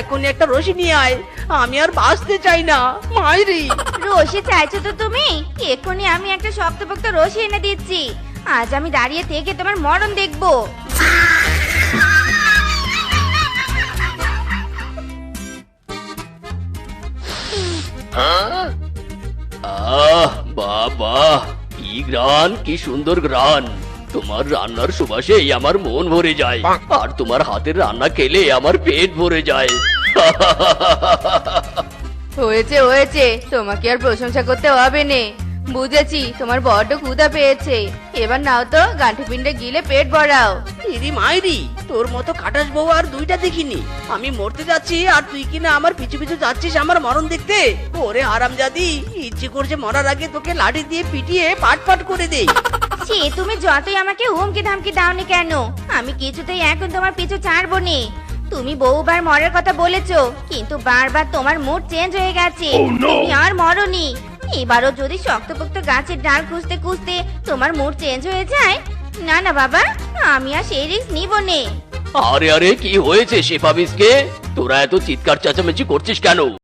এখনই একটা রশি নিয়ে আয়। আমি আর বাঁচতে চাই না। মাইরি। রশি চাইছো তো তুমি? এক্ষুনি আমি একটা শক্তপোক্ত রশি এনে দিচ্ছি। আজ আমি দাঁড়িয়ে থেকে তোমার মরণ দেখব। আহ বাবা কি গ্রান কি সুন্দর গ্রান তোমার রান্নার সুবাসেই আমার মন ভরে যায়। আর তোমার হাতের রান্না খেলে আমার পেট ভরে যায়। হয়েছে হয়েছে। তোমাকে আর প্রশংসা করতে হবে নে। বুঝেছি তোমার বড্ড ক্ষুধা পেয়েছে। এবার নাও তো গাঁঠি পিণ্ডে গিলে পেট ভরাও। ইরি মাইরি তোর মতো খাটাস বউ আর দুইটা দেখিনি। আমি মরতে যাচ্ছি আর তুই কিনা আমার পিছু পিছু যাচ্ছিস আমার মরণ দেখতে? ওরে আরাম আরামজাদি ইচ্ছে করছে মরার আগে তোকে লাঠি দিয়ে পিটিয়ে পাট পাট করে দেই। সে তুমি যতই আমাকে হুমকি ধামকি দাওনি কেন? আমি কিছুতেই এখন তোমার পিছু ছাড়বো নি। তুমি বহুবার মরার কথা বলেছ কিন্তু বারবার তোমার মুড চেঞ্জ হয়ে গেছে। তুমি আর মরনি। এবারও যদি শক্তপোক্ত গাছের ডাল খুঁজতে খুঁজতে তোমার মুড চেঞ্জ হয়ে যায় না না বাবা আমি আর সেই রিস্ক নিব নে। আরে আরে কি হয়েছে শেফাবিসকে তোরা এত চিৎকার চেঁচামেচি করছিস কেন?